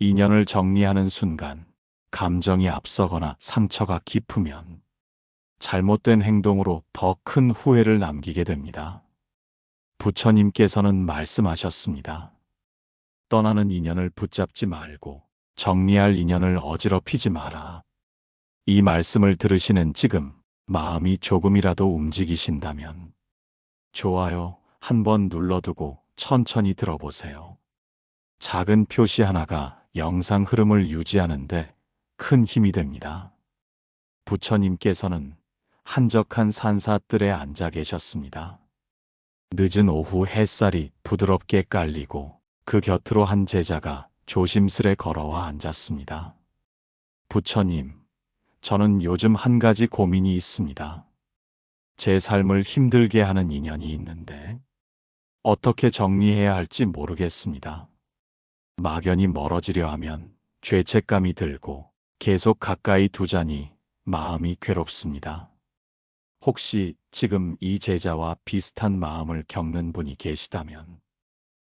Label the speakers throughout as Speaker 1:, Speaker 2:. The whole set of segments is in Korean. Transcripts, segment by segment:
Speaker 1: 인연을 정리하는 순간 감정이 앞서거나 상처가 깊으면 잘못된 행동으로 더 큰 후회를 남기게 됩니다. 부처님께서는 말씀하셨습니다. 떠나는 인연을 붙잡지 말고 정리할 인연을 어지럽히지 마라. 이 말씀을 들으시는 지금 마음이 조금이라도 움직이신다면 좋아요 한번 눌러두고 천천히 들어보세요. 작은 표시 하나가 영상 흐름을 유지하는데 큰 힘이 됩니다. 부처님께서는 한적한 산사뜰에 앉아 계셨습니다. 늦은 오후 햇살이 부드럽게 깔리고 그 곁으로 한 제자가 조심스레 걸어와 앉았습니다. 부처님, 저는 요즘 한 가지 고민이 있습니다. 제 삶을 힘들게 하는 인연이 있는데 어떻게 정리해야 할지 모르겠습니다. 막연히 멀어지려 하면 죄책감이 들고 계속 가까이 두자니 마음이 괴롭습니다. 혹시 지금 이 제자와 비슷한 마음을 겪는 분이 계시다면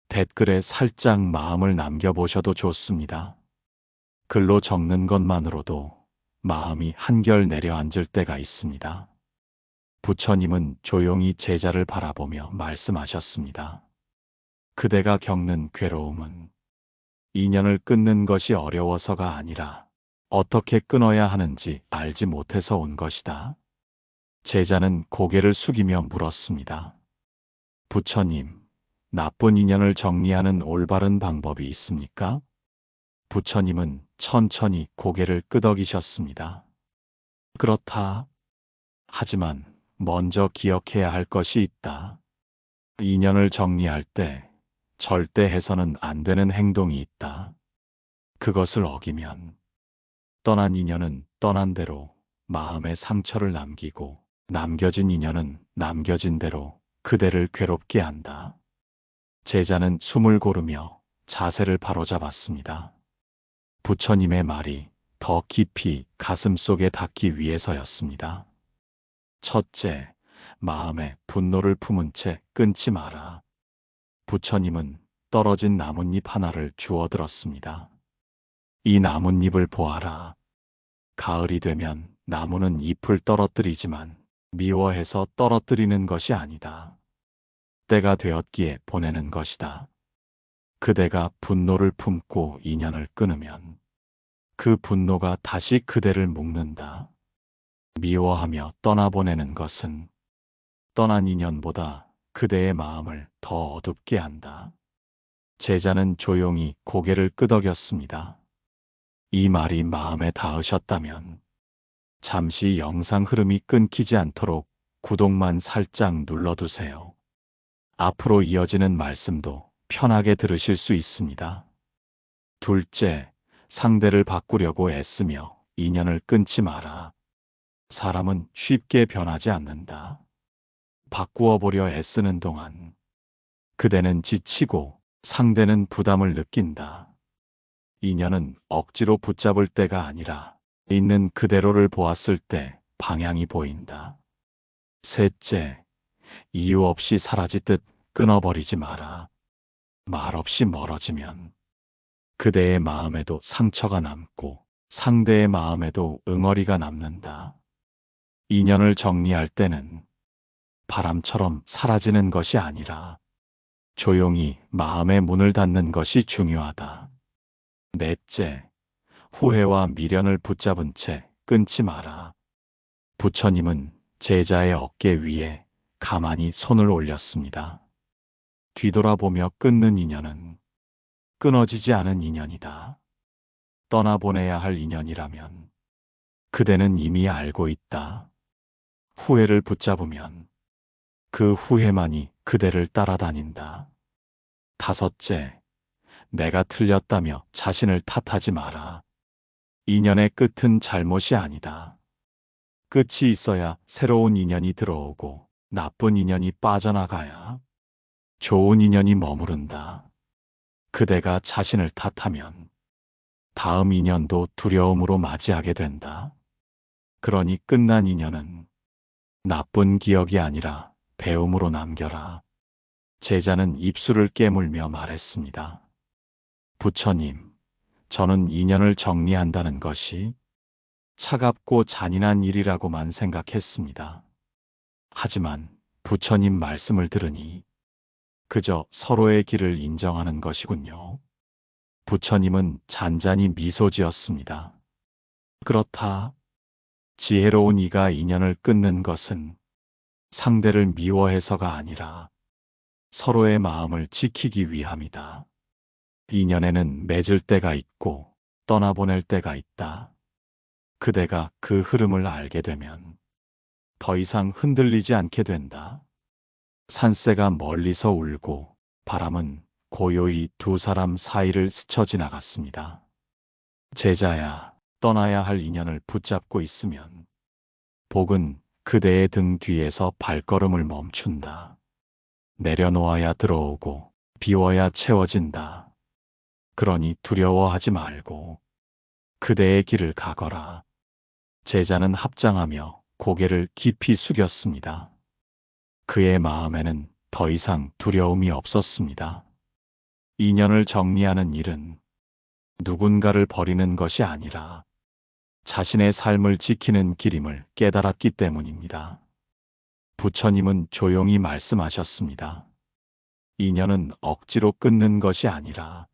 Speaker 1: 댓글에 살짝 마음을 남겨보셔도 좋습니다. 글로 적는 것만으로도 마음이 한결 내려앉을 때가 있습니다. 부처님은 조용히 제자를 바라보며 말씀하셨습니다. 그대가 겪는 괴로움은 인연을 끊는 것이 어려워서가 아니라 어떻게 끊어야 하는지 알지 못해서 온 것이다. 제자는 고개를 숙이며 물었습니다. 부처님, 나쁜 인연을 정리하는 올바른 방법이 있습니까? 부처님은 천천히 고개를 끄덕이셨습니다. 그렇다. 하지만 먼저 기억해야 할 것이 있다. 인연을 정리할 때 절대 해서는 안 되는 행동이 있다. 그것을 어기면 떠난 인연은 떠난 대로 마음에 상처를 남기고 남겨진 인연은 남겨진 대로 그대를 괴롭게 한다. 제자는 숨을 고르며 자세를 바로잡았습니다. 부처님의 말이 더 깊이 가슴 속에 닿기 위해서였습니다. 첫째, 마음에 분노를 품은 채 끊지 마라. 부처님은 떨어진 나뭇잎 하나를 주워 들었습니다. 이 나뭇잎을 보아라. 가을이 되면 나무는 잎을 떨어뜨리지만 미워해서 떨어뜨리는 것이 아니다. 때가 되었기에 보내는 것이다. 그대가 분노를 품고 인연을 끊으면 그 분노가 다시 그대를 묶는다. 미워하며 떠나보내는 것은 떠난 인연보다 그대의 마음을 더 어둡게 한다. 제자는 조용히 고개를 끄덕였습니다. 이 말이 마음에 닿으셨다면 잠시 영상 흐름이 끊기지 않도록 구독만 살짝 눌러두세요. 앞으로 이어지는 말씀도 편하게 들으실 수 있습니다. 둘째, 상대를 바꾸려고 애쓰며 인연을 끊지 마라. 사람은 쉽게 변하지 않는다. 바꾸어 보려 애쓰는 동안 그대는 지치고 상대는 부담을 느낀다. 인연은 억지로 붙잡을 때가 아니라 있는 그대로를 보았을 때 방향이 보인다. 셋째, 이유 없이 사라지듯 끊어버리지 마라. 말 없이 멀어지면 그대의 마음에도 상처가 남고 상대의 마음에도 응어리가 남는다. 인연을 정리할 때는 바람처럼 사라지는 것이 아니라 조용히 마음의 문을 닫는 것이 중요하다. 넷째, 후회와 미련을 붙잡은 채 끊지 마라. 부처님은 제자의 어깨 위에 가만히 손을 올렸습니다. 뒤돌아보며 끊는 인연은 끊어지지 않은 인연이다. 떠나보내야 할 인연이라면 그대는 이미 알고 있다. 후회를 붙잡으면 그 후회만이 그대를 따라다닌다. 다섯째, 내가 틀렸다며 자신을 탓하지 마라. 인연의 끝은 잘못이 아니다. 끝이 있어야 새로운 인연이 들어오고 나쁜 인연이 빠져나가야 좋은 인연이 머무른다. 그대가 자신을 탓하면 다음 인연도 두려움으로 맞이하게 된다. 그러니 끝난 인연은 나쁜 기억이 아니라 배움으로 남겨라. 제자는 입술을 깨물며 말했습니다. 부처님, 저는 인연을 정리한다는 것이 차갑고 잔인한 일이라고만 생각했습니다. 하지만 부처님 말씀을 들으니 그저 서로의 길을 인정하는 것이군요. 부처님은 잔잔히 미소 지었습니다. 그렇다. 지혜로운 이가 인연을 끊는 것은 상대를 미워해서가 아니라 서로의 마음을 지키기 위함이다. 인연에는 맺을 때가 있고 떠나보낼 때가 있다. 그대가 그 흐름을 알게 되면 더 이상 흔들리지 않게 된다. 산새가 멀리서 울고 바람은 고요히 두 사람 사이를 스쳐 지나갔습니다. 제자야, 떠나야 할 인연을 붙잡고 있으면 복은 그대의 등 뒤에서 발걸음을 멈춘다. 내려놓아야 들어오고 비워야 채워진다. 그러니 두려워하지 말고 그대의 길을 가거라. 제자는 합장하며 고개를 깊이 숙였습니다. 그의 마음에는 더 이상 두려움이 없었습니다. 인연을 정리하는 일은 누군가를 버리는 것이 아니라 자신의 삶을 지키는 길임을 깨달았기 때문입니다. 부처님은 조용히 말씀하셨습니다. 인연은 억지로 끊는 것이 아니라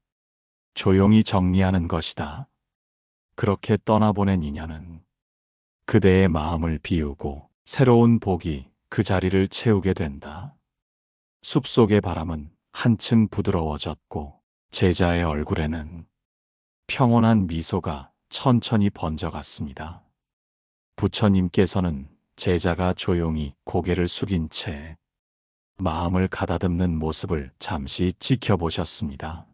Speaker 1: 조용히 정리하는 것이다. 그렇게 떠나보낸 인연은 그대의 마음을 비우고 새로운 복이 그 자리를 채우게 된다. 숲속의 바람은 한층 부드러워졌고 제자의 얼굴에는 평온한 미소가 천천히 번져갔습니다. 부처님께서는 제자가 조용히 고개를 숙인 채 마음을 가다듬는 모습을 잠시 지켜보셨습니다.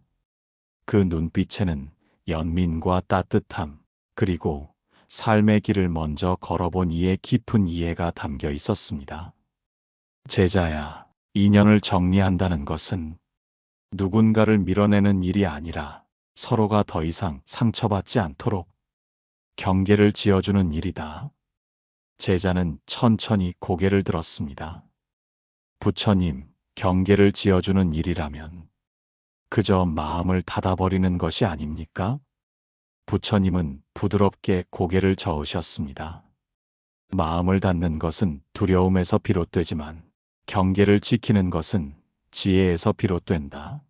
Speaker 1: 그 눈빛에는 연민과 따뜻함, 그리고 삶의 길을 먼저 걸어본 이의 깊은 이해가 담겨 있었습니다. 제자야, 인연을 정리한다는 것은 누군가를 밀어내는 일이 아니라 서로가 더 이상 상처받지 않도록 경계를 지어주는 일이다. 제자는 천천히 고개를 들었습니다. 부처님, 경계를 지어주는 일이라면 그저 마음을 닫아버리는 것이 아닙니까? 부처님은 부드럽게 고개를 저으셨습니다. 마음을 닫는 것은 두려움에서 비롯되지만 경계를 지키는 것은 지혜에서 비롯된다.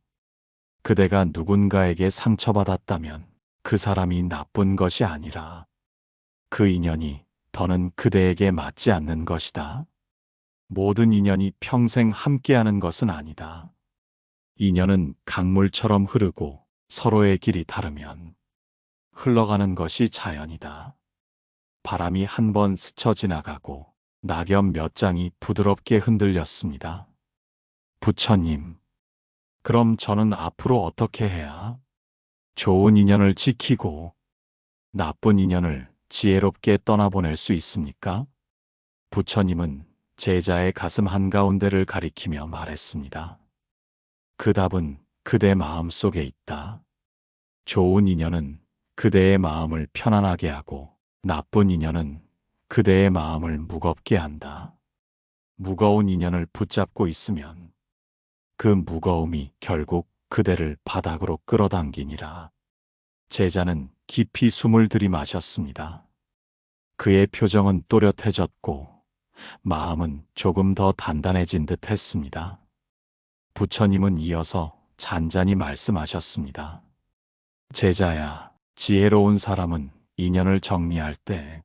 Speaker 1: 그대가 누군가에게 상처받았다면 그 사람이 나쁜 것이 아니라 그 인연이 더는 그대에게 맞지 않는 것이다. 모든 인연이 평생 함께하는 것은 아니다. 인연은 강물처럼 흐르고 서로의 길이 다르면 흘러가는 것이 자연이다. 바람이 한 번 스쳐 지나가고 낙엽 몇 장이 부드럽게 흔들렸습니다. 부처님, 그럼 저는 앞으로 어떻게 해야 좋은 인연을 지키고 나쁜 인연을 지혜롭게 떠나보낼 수 있습니까? 부처님은 제자의 가슴 한가운데를 가리키며 말했습니다. 그 답은 그대 마음 속에 있다. 좋은 인연은 그대의 마음을 편안하게 하고 나쁜 인연은 그대의 마음을 무겁게 한다. 무거운 인연을 붙잡고 있으면 그 무거움이 결국 그대를 바닥으로 끌어당기니라. 제자는 깊이 숨을 들이마셨습니다. 그의 표정은 또렷해졌고 마음은 조금 더 단단해진 듯 했습니다. 부처님은 이어서 잔잔히 말씀하셨습니다. 제자야, 지혜로운 사람은 인연을 정리할 때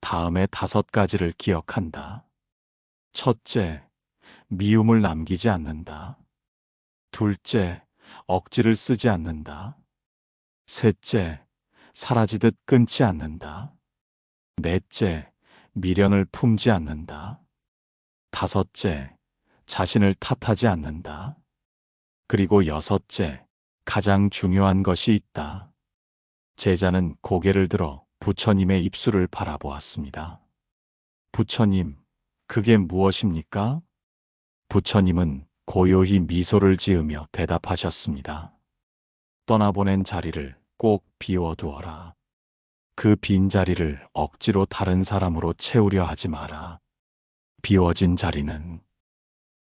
Speaker 1: 다음의 다섯 가지를 기억한다. 첫째, 미움을 남기지 않는다. 둘째, 억지를 쓰지 않는다. 셋째, 사라지듯 끊지 않는다. 넷째, 미련을 품지 않는다. 다섯째, 자신을 탓하지 않는다. 그리고 여섯째, 가장 중요한 것이 있다. 제자는 고개를 들어 부처님의 입술을 바라보았습니다. 부처님, 그게 무엇입니까? 부처님은 고요히 미소를 지으며 대답하셨습니다. 떠나보낸 자리를 꼭 비워두어라. 그 빈 자리를 억지로 다른 사람으로 채우려 하지 마라. 비워진 자리는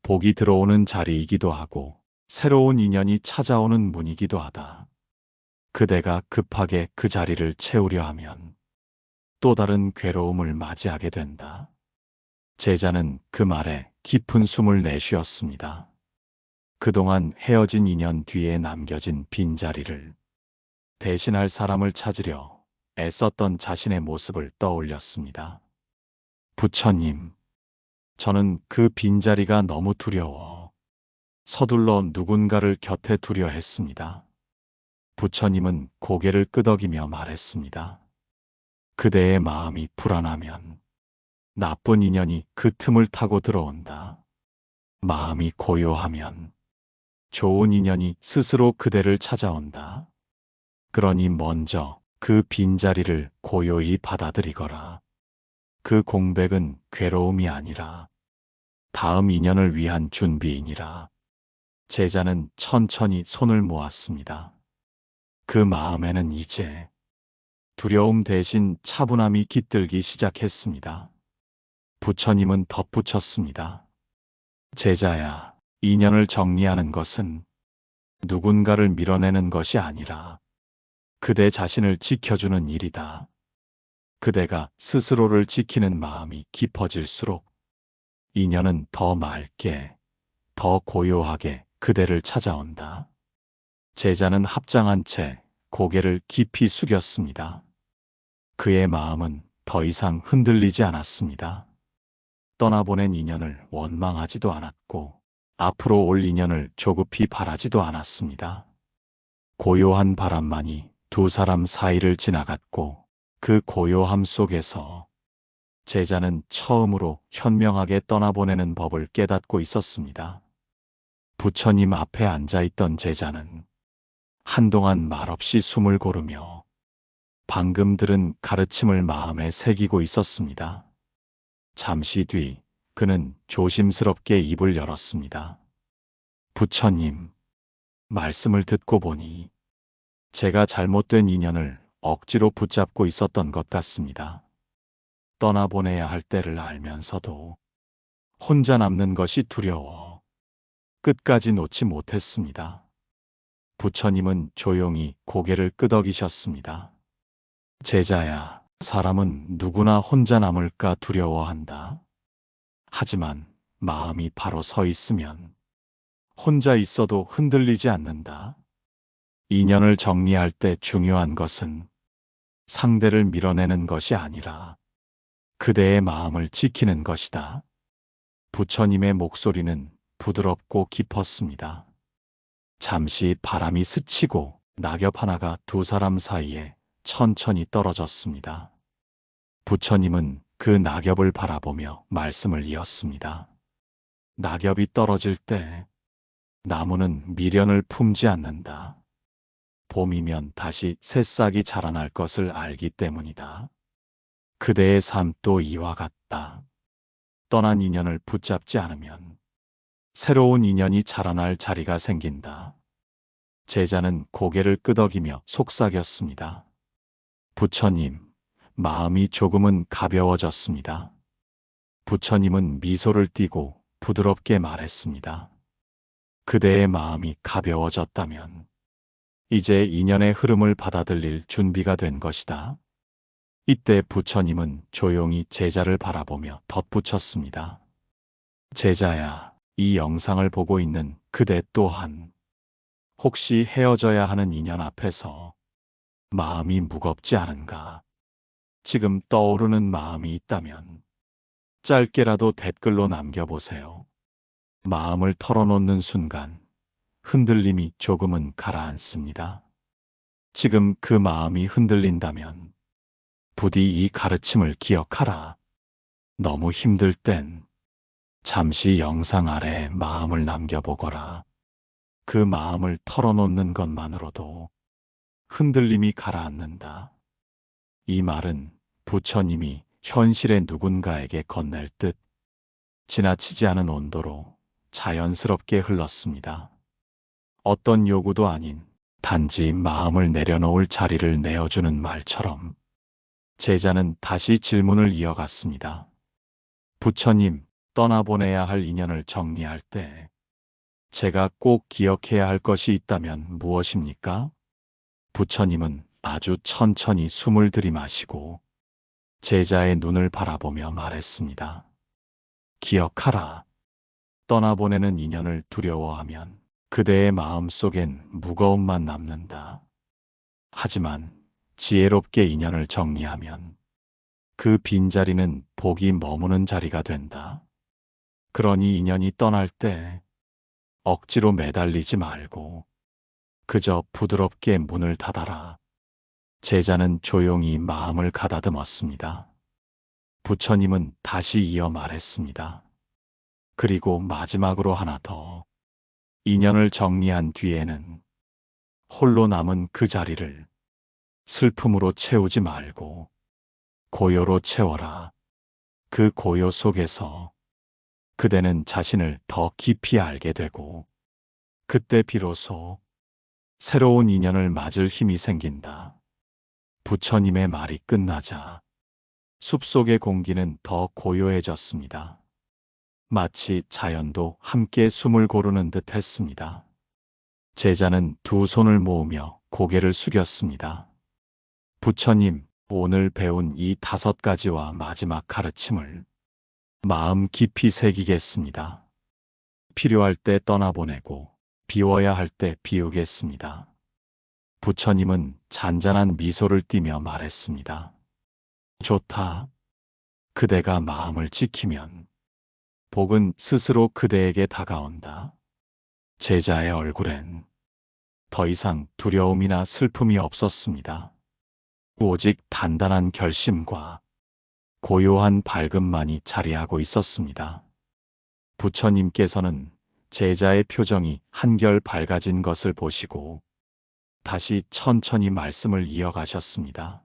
Speaker 1: 복이 들어오는 자리이기도 하고 새로운 인연이 찾아오는 문이기도 하다. 그대가 급하게 그 자리를 채우려 하면 또 다른 괴로움을 맞이하게 된다. 제자는 그 말에 깊은 숨을 내쉬었습니다. 그동안 헤어진 인연 뒤에 남겨진 빈자리를 대신할 사람을 찾으려 애썼던 자신의 모습을 떠올렸습니다. 부처님, 저는 그 빈자리가 너무 두려워 서둘러 누군가를 곁에 두려 했습니다. 부처님은 고개를 끄덕이며 말했습니다. 그대의 마음이 불안하면 나쁜 인연이 그 틈을 타고 들어온다. 마음이 고요하면 좋은 인연이 스스로 그대를 찾아온다. 그러니 먼저 그 빈자리를 고요히 받아들이거라. 그 공백은 괴로움이 아니라 다음 인연을 위한 준비이니라. 제자는 천천히 손을 모았습니다. 그 마음에는 이제 두려움 대신 차분함이 깃들기 시작했습니다. 부처님은 덧붙였습니다. 제자야, 인연을 정리하는 것은 누군가를 밀어내는 것이 아니라 그대 자신을 지켜주는 일이다. 그대가 스스로를 지키는 마음이 깊어질수록 인연은 더 맑게, 더 고요하게 그대를 찾아온다. 제자는 합장한 채 고개를 깊이 숙였습니다. 그의 마음은 더 이상 흔들리지 않았습니다. 떠나보낸 인연을 원망하지도 않았고, 앞으로 올 인연을 조급히 바라지도 않았습니다. 고요한 바람만이 두 사람 사이를 지나갔고, 그 고요함 속에서 제자는 처음으로 현명하게 떠나보내는 법을 깨닫고 있었습니다. 부처님 앞에 앉아있던 제자는 한동안 말없이 숨을 고르며 방금 들은 가르침을 마음에 새기고 있었습니다. 잠시 뒤 그는 조심스럽게 입을 열었습니다. 부처님, 말씀을 듣고 보니 제가 잘못된 인연을 억지로 붙잡고 있었던 것 같습니다. 떠나보내야 할 때를 알면서도 혼자 남는 것이 두려워 끝까지 놓지 못했습니다. 부처님은 조용히 고개를 끄덕이셨습니다. 제자야, 사람은 누구나 혼자 남을까 두려워한다. 하지만 마음이 바로 서 있으면 혼자 있어도 흔들리지 않는다. 인연을 정리할 때 중요한 것은 상대를 밀어내는 것이 아니라 그대의 마음을 지키는 것이다. 부처님의 목소리는 부드럽고 깊었습니다. 잠시 바람이 스치고 낙엽 하나가 두 사람 사이에 천천히 떨어졌습니다. 부처님은 그 낙엽을 바라보며 말씀을 이었습니다. 낙엽이 떨어질 때 나무는 미련을 품지 않는다. 봄이면 다시 새싹이 자라날 것을 알기 때문이다. 그대의 삶도 이와 같다. 떠난 인연을 붙잡지 않으면 새로운 인연이 자라날 자리가 생긴다. 제자는 고개를 끄덕이며 속삭였습니다. 부처님, 마음이 조금은 가벼워졌습니다. 부처님은 미소를 띠고 부드럽게 말했습니다. 그대의 마음이 가벼워졌다면 이제 인연의 흐름을 받아들일 준비가 된 것이다. 이때 부처님은 조용히 제자를 바라보며 덧붙였습니다. 제자야, 이 영상을 보고 있는 그대 또한 혹시 헤어져야 하는 인연 앞에서 마음이 무겁지 않은가? 지금 떠오르는 마음이 있다면 짧게라도 댓글로 남겨보세요. 마음을 털어놓는 순간 흔들림이 조금은 가라앉습니다. 지금 그 마음이 흔들린다면 부디 이 가르침을 기억하라. 너무 힘들 땐 잠시 영상 아래 마음을 남겨보거라. 그 마음을 털어놓는 것만으로도 흔들림이 가라앉는다. 이 말은 부처님이 현실의 누군가에게 건넬 듯 지나치지 않은 온도로 자연스럽게 흘렀습니다. 어떤 요구도 아닌 단지 마음을 내려놓을 자리를 내어주는 말처럼 제자는 다시 질문을 이어갔습니다. 부처님, 떠나보내야 할 인연을 정리할 때 제가 꼭 기억해야 할 것이 있다면 무엇입니까? 부처님은 아주 천천히 숨을 들이마시고 제자의 눈을 바라보며 말했습니다. 기억하라. 떠나보내는 인연을 두려워하면 그대의 마음 속엔 무거움만 남는다. 하지만 지혜롭게 인연을 정리하면 그 빈자리는 복이 머무는 자리가 된다. 그러니 인연이 떠날 때 억지로 매달리지 말고 그저 부드럽게 문을 닫아라. 제자는 조용히 마음을 가다듬었습니다. 부처님은 다시 이어 말했습니다. 그리고 마지막으로 하나 더. 인연을 정리한 뒤에는 홀로 남은 그 자리를 슬픔으로 채우지 말고 고요로 채워라. 그 고요 속에서 그대는 자신을 더 깊이 알게 되고 그때 비로소 새로운 인연을 맞을 힘이 생긴다. 부처님의 말이 끝나자 숲속의 공기는 더 고요해졌습니다. 마치 자연도 함께 숨을 고르는 듯 했습니다. 제자는 두 손을 모으며 고개를 숙였습니다. 부처님, 오늘 배운 이 다섯 가지와 마지막 가르침을 마음 깊이 새기겠습니다. 필요할 때 떠나보내고 비워야 할 때 비우겠습니다. 부처님은 잔잔한 미소를 띠며 말했습니다. 좋다. 그대가 마음을 지키면 복은 스스로 그대에게 다가온다. 제자의 얼굴엔 더 이상 두려움이나 슬픔이 없었습니다. 오직 단단한 결심과 고요한 밝음만이 자리하고 있었습니다. 부처님께서는 제자의 표정이 한결 밝아진 것을 보시고 다시 천천히 말씀을 이어가셨습니다.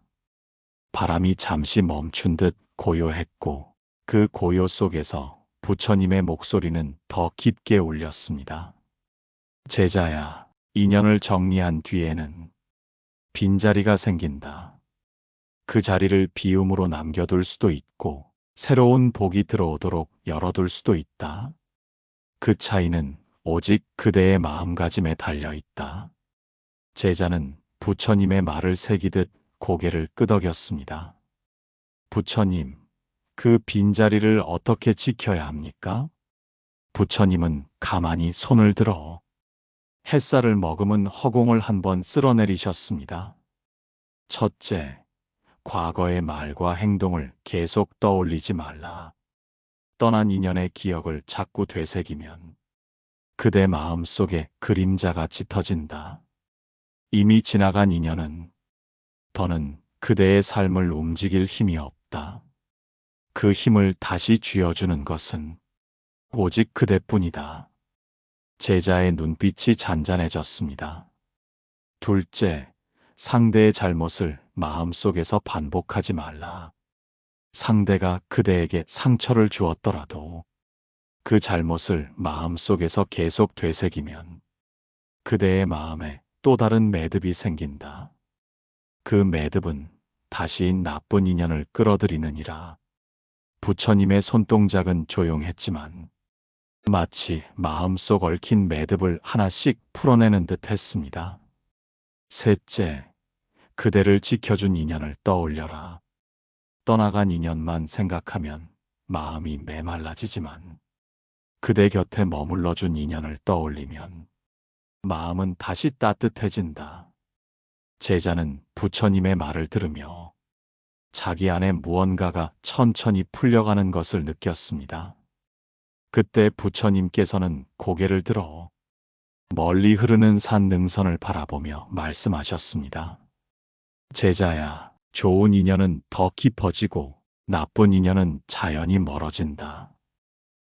Speaker 1: 바람이 잠시 멈춘 듯 고요했고 그 고요 속에서 부처님의 목소리는 더 깊게 울렸습니다. 제자야, 인연을 정리한 뒤에는 빈자리가 생긴다. 그 자리를 비움으로 남겨둘 수도 있고 새로운 복이 들어오도록 열어둘 수도 있다. 그 차이는 오직 그대의 마음가짐에 달려 있다. 제자는 부처님의 말을 새기듯 고개를 끄덕였습니다. 부처님, 그 빈자리를 어떻게 지켜야 합니까? 부처님은 가만히 손을 들어 햇살을 머금은 허공을 한번 쓸어내리셨습니다. 첫째, 과거의 말과 행동을 계속 떠올리지 말라. 떠난 인연의 기억을 자꾸 되새기면 그대 마음 속에 그림자가 짙어진다. 이미 지나간 인연은 더는 그대의 삶을 움직일 힘이 없다. 그 힘을 다시 쥐어주는 것은 오직 그대뿐이다. 제자의 눈빛이 잔잔해졌습니다. 둘째, 상대의 잘못을 마음속에서 반복하지 말라. 상대가 그대에게 상처를 주었더라도 그 잘못을 마음속에서 계속 되새기면 그대의 마음에 또 다른 매듭이 생긴다. 그 매듭은 다시 나쁜 인연을 끌어들이느니라. 부처님의 손동작은 조용했지만 마치 마음속 얽힌 매듭을 하나씩 풀어내는 듯 했습니다. 셋째, 그대를 지켜준 인연을 떠올려라. 떠나간 인연만 생각하면 마음이 메말라지지만 그대 곁에 머물러준 인연을 떠올리면 마음은 다시 따뜻해진다. 제자는 부처님의 말을 들으며 자기 안에 무언가가 천천히 풀려가는 것을 느꼈습니다. 그때 부처님께서는 고개를 들어 멀리 흐르는 산 능선을 바라보며 말씀하셨습니다. 제자야, 좋은 인연은 더 깊어지고 나쁜 인연은 자연히 멀어진다.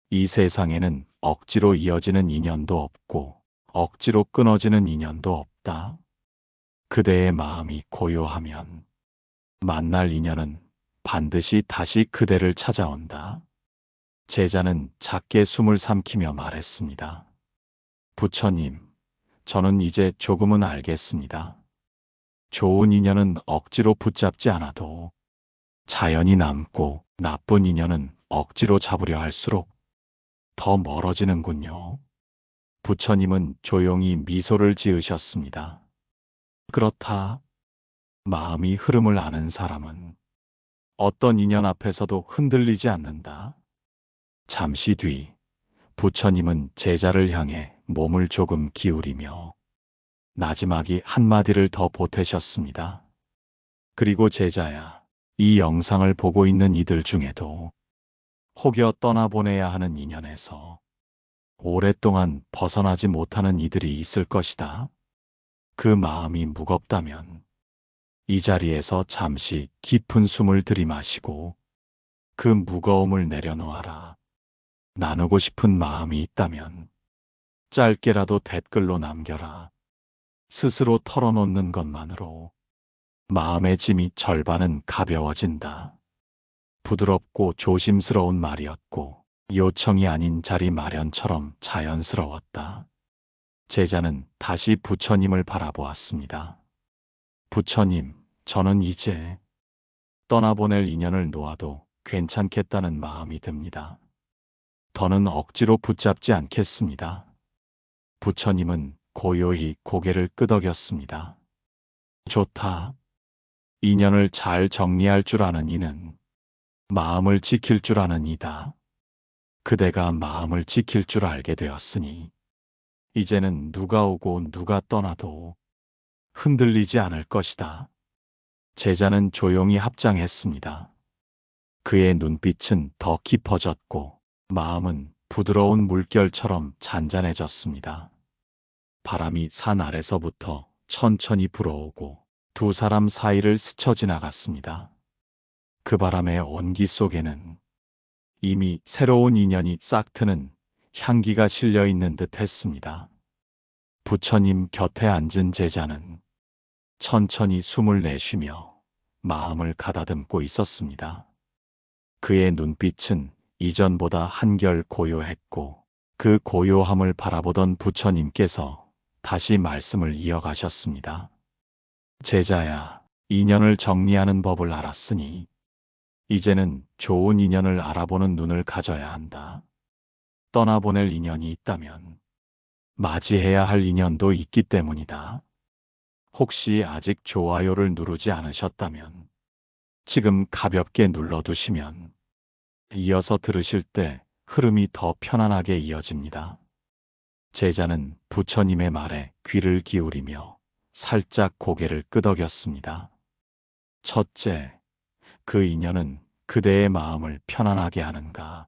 Speaker 1: 이 세상에는 억지로 이어지는 인연도 없고 억지로 끊어지는 인연도 없다. 그대의 마음이 고요하면 만날 인연은 반드시 다시 그대를 찾아온다. 제자는 작게 숨을 삼키며 말했습니다. 부처님, 저는 이제 조금은 알겠습니다. 좋은 인연은 억지로 붙잡지 않아도 자연이 남고 나쁜 인연은 억지로 잡으려 할수록 더 멀어지는군요. 부처님은 조용히 미소를 지으셨습니다. 그렇다. 마음이 흐름을 아는 사람은 어떤 인연 앞에서도 흔들리지 않는다. 잠시 뒤 부처님은 제자를 향해 몸을 조금 기울이며 나지막이 한마디를 더 보태셨습니다. 그리고 제자야, 이 영상을 보고 있는 이들 중에도 혹여 떠나보내야 하는 인연에서 오랫동안 벗어나지 못하는 이들이 있을 것이다. 그 마음이 무겁다면 이 자리에서 잠시 깊은 숨을 들이마시고 그 무거움을 내려놓아라. 나누고 싶은 마음이 있다면 짧게라도 댓글로 남겨라. 스스로 털어놓는 것만으로 마음의 짐이 절반은 가벼워진다. 부드럽고 조심스러운 말이었고 요청이 아닌 자리 마련처럼 자연스러웠다. 제자는 다시 부처님을 바라보았습니다. 부처님, 저는 이제 떠나보낼 인연을 놓아도 괜찮겠다는 마음이 듭니다. 더는 억지로 붙잡지 않겠습니다. 부처님은 고요히 고개를 끄덕였습니다. 좋다. 인연을 잘 정리할 줄 아는 이는 마음을 지킬 줄 아는 이다. 그대가 마음을 지킬 줄 알게 되었으니 이제는 누가 오고 누가 떠나도 흔들리지 않을 것이다. 제자는 조용히 합장했습니다. 그의 눈빛은 더 깊어졌고 마음은 부드러운 물결처럼 잔잔해졌습니다. 바람이 산 아래서부터 천천히 불어오고 두 사람 사이를 스쳐 지나갔습니다. 그 바람의 온기 속에는 이미 새로운 인연이 싹트는 향기가 실려 있는 듯 했습니다. 부처님 곁에 앉은 제자는 천천히 숨을 내쉬며 마음을 가다듬고 있었습니다. 그의 눈빛은 이전보다 한결 고요했고 그 고요함을 바라보던 부처님께서 다시 말씀을 이어가셨습니다. 제자야, 인연을 정리하는 법을 알았으니 이제는 좋은 인연을 알아보는 눈을 가져야 한다. 떠나보낼 인연이 있다면 맞이해야 할 인연도 있기 때문이다. 혹시 아직 좋아요를 누르지 않으셨다면 지금 가볍게 눌러두시면 이어서 들으실 때 흐름이 더 편안하게 이어집니다. 제자는 부처님의 말에 귀를 기울이며 살짝 고개를 끄덕였습니다. 첫째, 그 인연은 그대의 마음을 편안하게 하는가.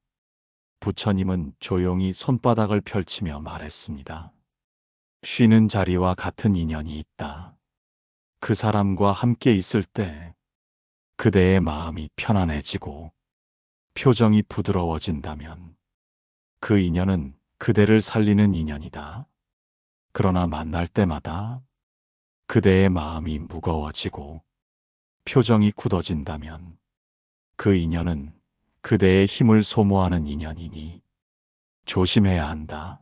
Speaker 1: 부처님은 조용히 손바닥을 펼치며 말했습니다. 쉬는 자리와 같은 인연이 있다. 그 사람과 함께 있을 때 그대의 마음이 편안해지고 표정이 부드러워진다면 그 인연은 그대를 살리는 인연이다. 그러나 만날 때마다 그대의 마음이 무거워지고 표정이 굳어진다면 그 인연은 그대의 힘을 소모하는 인연이니 조심해야 한다.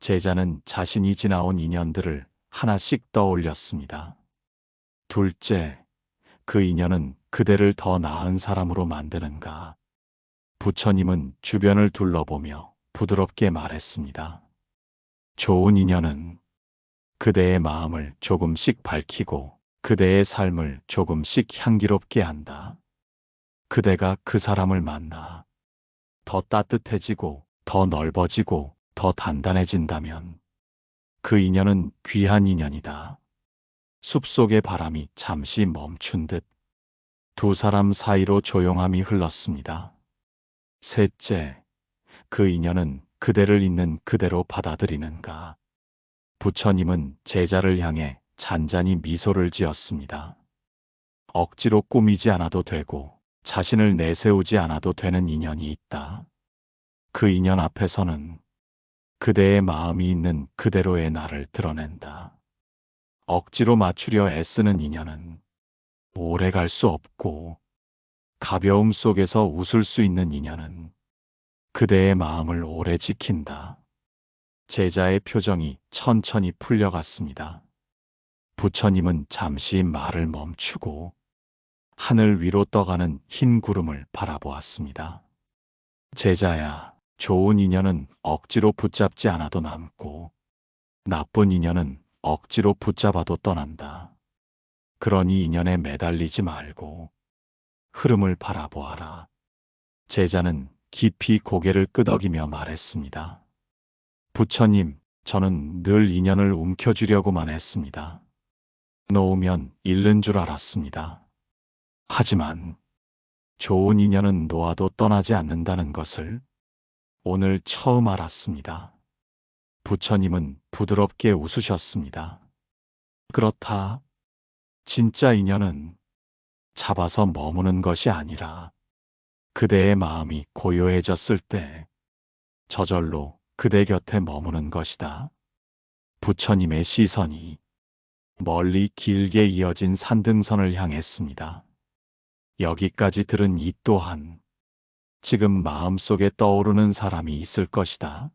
Speaker 1: 제자는 자신이 지나온 인연들을 하나씩 떠올렸습니다. 둘째, 그 인연은 그대를 더 나은 사람으로 만드는가. 부처님은 주변을 둘러보며 부드럽게 말했습니다. 좋은 인연은 그대의 마음을 조금씩 밝히고 그대의 삶을 조금씩 향기롭게 한다. 그대가 그 사람을 만나 더 따뜻해지고 더 넓어지고 더 단단해진다면 그 인연은 귀한 인연이다. 숲속의 바람이 잠시 멈춘 듯 두 사람 사이로 조용함이 흘렀습니다. 셋째, 그 인연은 그대를 있는 그대로 받아들이는가. 부처님은 제자를 향해 잔잔히 미소를 지었습니다. 억지로 꾸미지 않아도 되고 자신을 내세우지 않아도 되는 인연이 있다. 그 인연 앞에서는 그대의 마음이 있는 그대로의 나를 드러낸다. 억지로 맞추려 애쓰는 인연은 오래 갈 수 없고 가벼움 속에서 웃을 수 있는 인연은 그대의 마음을 오래 지킨다. 제자의 표정이 천천히 풀려갔습니다. 부처님은 잠시 말을 멈추고 하늘 위로 떠가는 흰 구름을 바라보았습니다. 제자야, 좋은 인연은 억지로 붙잡지 않아도 남고 나쁜 인연은 억지로 붙잡아도 떠난다. 그러니 인연에 매달리지 말고 흐름을 바라보아라. 제자는 깊이 고개를 끄덕이며 말했습니다. 부처님, 저는 늘 인연을 움켜쥐려고만 했습니다. 놓으면 잃는 줄 알았습니다. 하지만 좋은 인연은 놓아도 떠나지 않는다는 것을 오늘 처음 알았습니다. 부처님은 부드럽게 웃으셨습니다. 그렇다. 진짜 인연은 잡아서 머무는 것이 아니라 그대의 마음이 고요해졌을 때 저절로 그대 곁에 머무는 것이다. 부처님의 시선이 멀리 길게 이어진 산등선을 향했습니다. 여기까지 들은 이 또한 지금 마음속에 떠오르는 사람이 있을 것이다.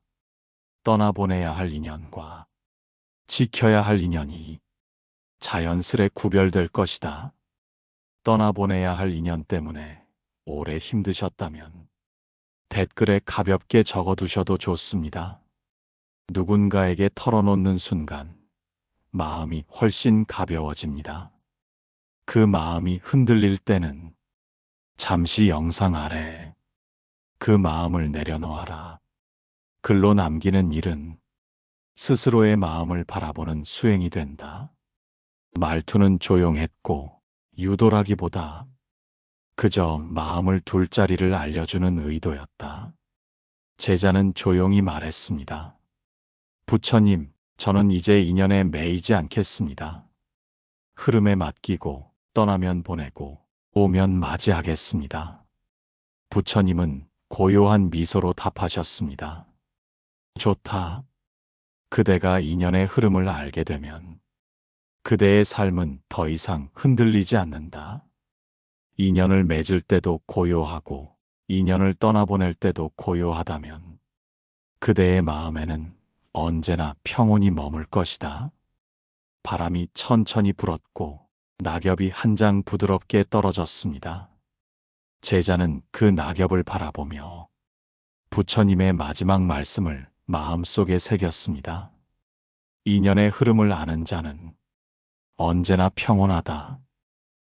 Speaker 1: 떠나보내야 할 인연과 지켜야 할 인연이 자연스레 구별될 것이다. 떠나보내야 할 인연 때문에 오래 힘드셨다면 댓글에 가볍게 적어두셔도 좋습니다. 누군가에게 털어놓는 순간 마음이 훨씬 가벼워집니다. 그 마음이 흔들릴 때는 잠시 영상 아래 그 마음을 내려놓아라. 글로 남기는 일은 스스로의 마음을 바라보는 수행이 된다. 말투는 조용했고 유도라기보다 그저 마음을 둘 자리를 알려주는 의도였다. 제자는 조용히 말했습니다. 부처님, 저는 이제 인연에 매이지 않겠습니다. 흐름에 맡기고 떠나면 보내고 오면 맞이하겠습니다. 부처님은 고요한 미소로 답하셨습니다. 좋다. 그대가 인연의 흐름을 알게 되면 그대의 삶은 더 이상 흔들리지 않는다. 인연을 맺을 때도 고요하고 인연을 떠나보낼 때도 고요하다면 그대의 마음에는 언제나 평온이 머물 것이다. 바람이 천천히 불었고 낙엽이 한 장 부드럽게 떨어졌습니다. 제자는 그 낙엽을 바라보며 부처님의 마지막 말씀을 마음속에 새겼습니다. 인연의 흐름을 아는 자는 언제나 평온하다.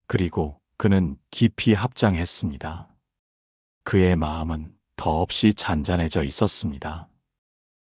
Speaker 1: 그리고 그는 깊이 합장했습니다. 그의 마음은 더없이 잔잔해져 있었습니다.